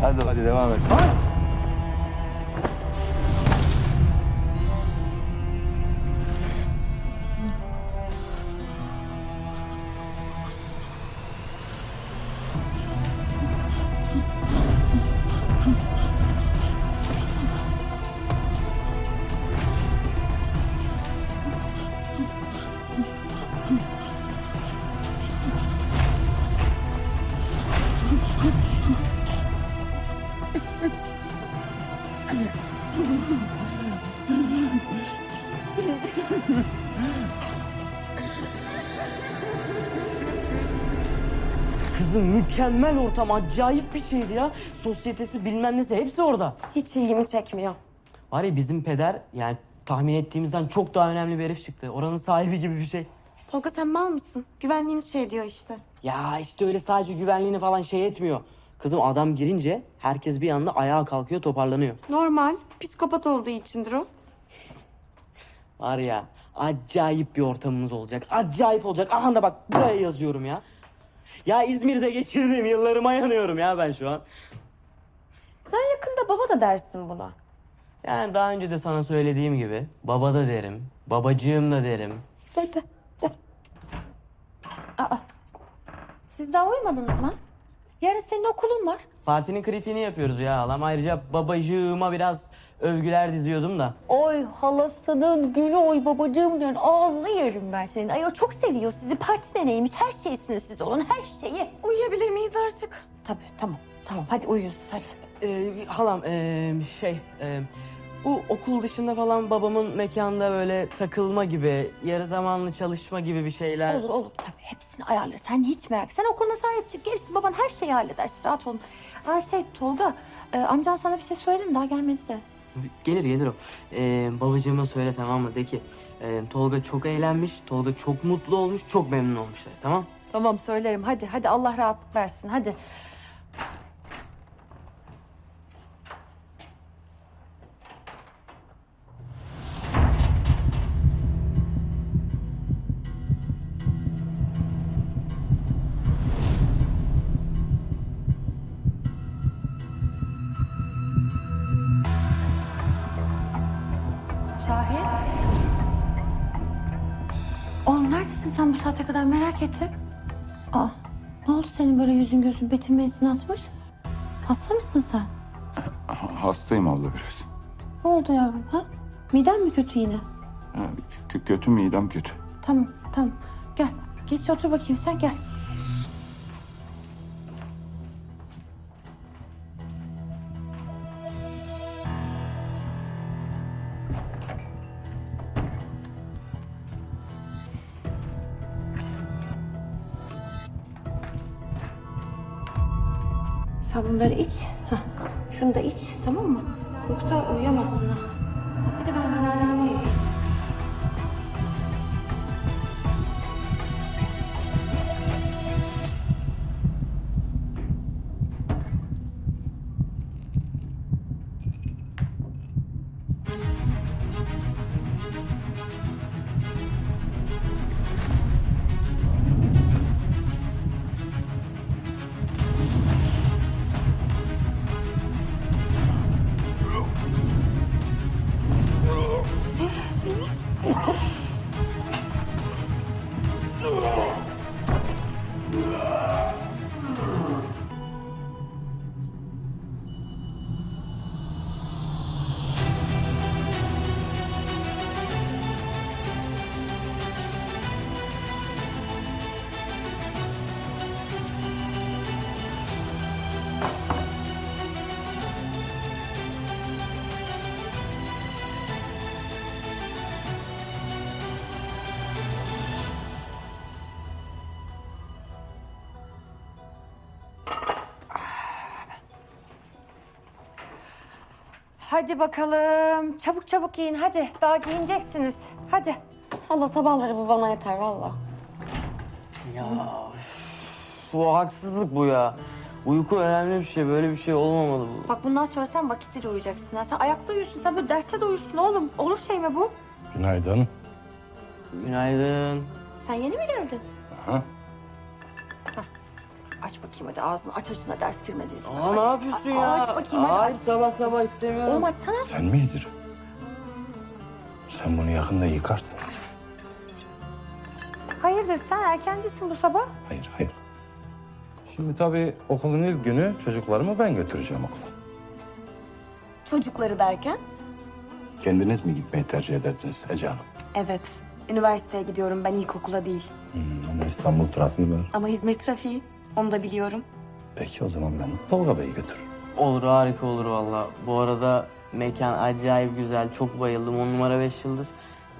Hadi hadi devam et. Kızım mükemmel ortam, acayip bir şeydi ya. Sosyetesi bilmem nesi hepsi orada. Hiç ilgimi çekmiyor. Var ya bizim peder yani tahmin ettiğimizden çok daha önemli bir herif çıktı. Oranın sahibi gibi bir şey. Tolga sen mal mısın? Güvenliğini şey diyor işte. Ya işte öyle sadece güvenliğini falan şey etmiyor. Kızım adam girince herkes bir anda ayağa kalkıyor toparlanıyor. Normal. Psikopat olduğu içindir o. Var ya acayip bir ortamımız olacak. Acayip olacak. Aha da bak buraya yazıyorum ya. Ya İzmir'de geçirdiğim yıllarıma yanıyorum ya ben şu an. Sen yakında baba da dersin buna. Yani daha önce de sana söylediğim gibi baba da derim, babacığım da derim. De de de. Aa. Siz daha uyumadınız mı? Yarın senin okulun var. Partinin kritiğini yapıyoruz ya halam. Ayrıca babacığıma biraz övgüler diziyordum da. Oy halasının gülü oy babacığım diyorsun. Ağzını yerim ben senin. Ay o çok seviyor sizi. Partide neymiş? Her şeysiniz siz onun her şeyi. Uyuyabilir miyiz artık? Tabii tamam. Tamam hadi uyuyun siz hadi. Ee, halam ee, şey ee, bu okul dışında falan babamın mekanda böyle takılma gibi, yarı zamanlı çalışma gibi bir şeyler. Olur olur tabii hepsini ayarlar. Sen hiç merak. Sen okuluna sahip çık. Gerisi baban her şeyi halleder. Rahat olun. Aa şey Tolga e, amcan sana bir şey söyledi mi? Daha gelmedi de. Gelir gelir o. Ee, babacığıma söyle tamam mı? De ki ee, Tolga çok eğlenmiş, Tolga çok mutlu olmuş, çok memnun olmuşlar tamam? Tamam söylerim. Hadi hadi Allah rahatlık versin. Hadi. Neredesin sen bu saate kadar merak ettim. Aa, ne oldu senin böyle yüzün gözün betin benzin atmış? Hasta mısın sen? Ha- Hastayım abla biraz. Ne oldu yavrum ha? Miden mi kötü yine? Ha, kö- kötü midem kötü. Tamam tamam gel geç otur bakayım sen gel. Sen bunları iç. Hah, şunu da iç tamam mı? Yoksa uyuyamazsın ha. Bir de ben 是 Hadi bakalım. Çabuk çabuk giyin hadi. Daha giyineceksiniz. Hadi. Allah sabahları bu bana yeter valla. Ya bu haksızlık bu ya. Uyku önemli bir şey. Böyle bir şey olmamalı bu. Bak bundan sonra sen vakitlice uyuyacaksın. ha. Sen ayakta uyursun. Sen böyle derste de uyursun oğlum. Olur şey mi bu? Günaydın. Günaydın. Sen yeni mi geldin? Ha? Aç bakayım hadi ağzını aç açına ders girmez izin. Aa ne yapıyorsun ya? Aç bakayım hadi. Hayır aç. sabah sabah istemiyorum. Oğlum açsana. Sen miydin? Sen bunu yakında yıkarsın. Hayırdır sen erkencisin bu sabah? Hayır, hayır. Şimdi tabii okulun ilk günü çocuklarımı ben götüreceğim okula. Çocukları derken? Kendiniz mi gitmeyi tercih ederdiniz Ece Hanım? Evet. Üniversiteye gidiyorum ben ilkokula değil. Hmm, ama İstanbul trafiği var. Ama İzmir trafiği. Onu da biliyorum. Peki o zaman ben Tolga Bey'i götürürüm. Olur harika olur valla. Bu arada mekan acayip güzel. Çok bayıldım. 10 numara 5 yıldız.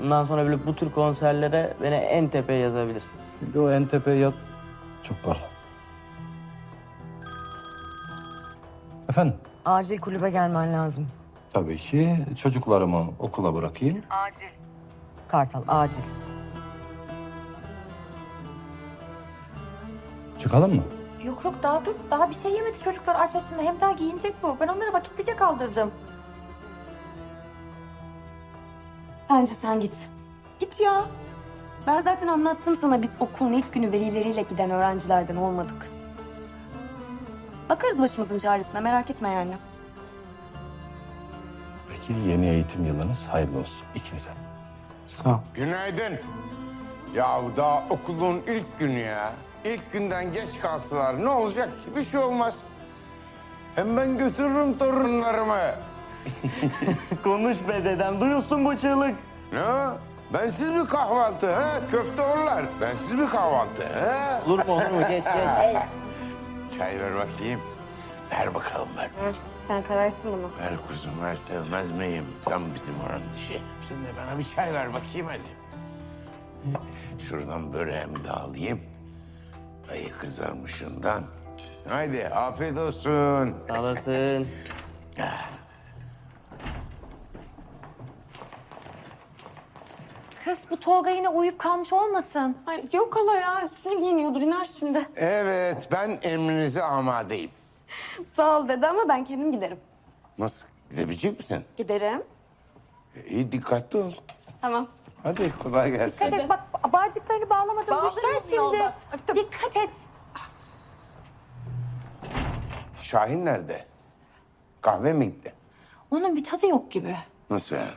Bundan sonra böyle bu tür konserlere beni en tepeye yazabilirsiniz. Bir o en tepeye yat. Çok pardon. Efendim? Acil kulübe gelmen lazım. Tabii ki çocuklarımı okula bırakayım. Kartal acil. Çıkalım mı? Yok yok daha dur. Daha bir şey yemedi çocuklar aç açına. Hem daha giyinecek bu. Ben onları vakitlice kaldırdım. Bence sen git. Git ya. Ben zaten anlattım sana biz okulun ilk günü velileriyle giden öğrencilerden olmadık. Bakarız başımızın çaresine merak etme yani. Peki yeni eğitim yılınız hayırlı olsun ikinize. Sağ ol. Günaydın. Ya daha okulun ilk günü ya. İlk günden geç kalsalar ne olacak ki? Bir şey olmaz. Hem ben götürürüm torunlarımı. Konuş be dedem. Duyulsun bu çığlık. Ne? Bensiz mi kahvaltı ha? Köfte olurlar. Bensiz mi kahvaltı ha? Olur mu olur mu? Geç geç. Çay ver bakayım. Ver bakalım ver. Sen seversin bunu. Ver kuzum ver sevmez miyim? Tam bizim oranın işi. Sen de bana bir çay ver bakayım hadi. Şuradan böreğimi de alayım. Ayı kızarmışından. Haydi afiyet olsun. Sağ olasın. Kız bu Tolga yine uyuyup kalmış olmasın. Ay yok hala ya üstünü giyiniyordur iner şimdi. Evet ben emrinize amadeyim. Sağ ol dedi ama ben kendim giderim. Nasıl gidebilecek misin? Giderim. İyi dikkatli ol. Tamam. Hadi kolay gelsin. Dikkat et bak bağcıklarını bağlamadım. Bağlarım Düşeceksin şimdi. yolda. Dikkat et. Şahin nerede? Kahve mi gitti? Onun bir tadı yok gibi. Nasıl yani?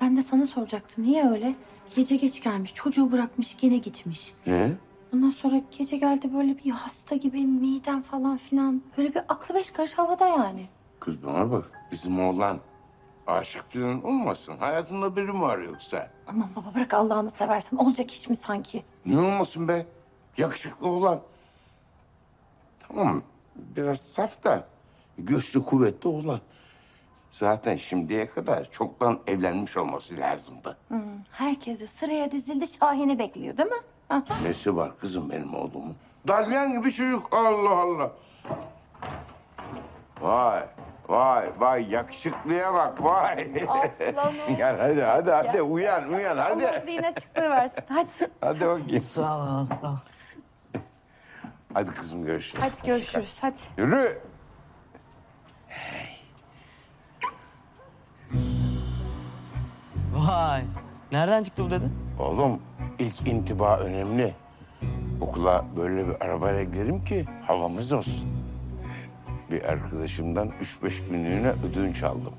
Ben de sana soracaktım. Niye öyle? Gece geç gelmiş. Çocuğu bırakmış gene gitmiş. Ne? Ondan sonra gece geldi böyle bir hasta gibi midem falan filan. Böyle bir aklı beş karış havada yani. Kız bana bak. Bizim oğlan aşık falan olmasın. Hayatında biri var yoksa? Aman baba bırak Allah'ını seversen. Olacak iş mi sanki? Ne olmasın be? Yakışıklı olan. Tamam biraz saf da güçlü kuvvetli olan. Zaten şimdiye kadar çoktan evlenmiş olması lazımdı. Herkese sıraya dizildi Şahin'i bekliyor değil mi? Ha? Nesi var kızım benim oğlumun? Dalyan gibi çocuk Allah Allah. Vay vay vay yakışıklıya bak vay. Aslanım. Gel hadi hadi hadi uyan uyan hadi. Allah yine çıktı versin. Hadi. Hadi bakayım. Sağ ol, sağ ol. Hadi kızım görüşürüz. Hadi görüşürüz. Hadi. Yürü. Vay. Nereden çıktı bu dede? Oğlum ilk intiba önemli. Okula böyle bir arabayla gidelim ki havamız olsun. Bir arkadaşımdan üç beş günlüğüne ödünç aldım.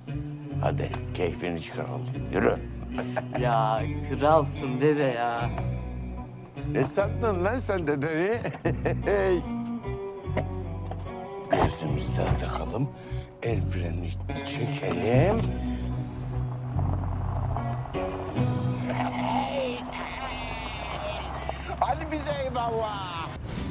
Hadi keyfini çıkaralım. Yürü. Ya kralsın dede ya. Ne sandın lan sen dedeni? Gözümüzde takalım. El freni çekelim.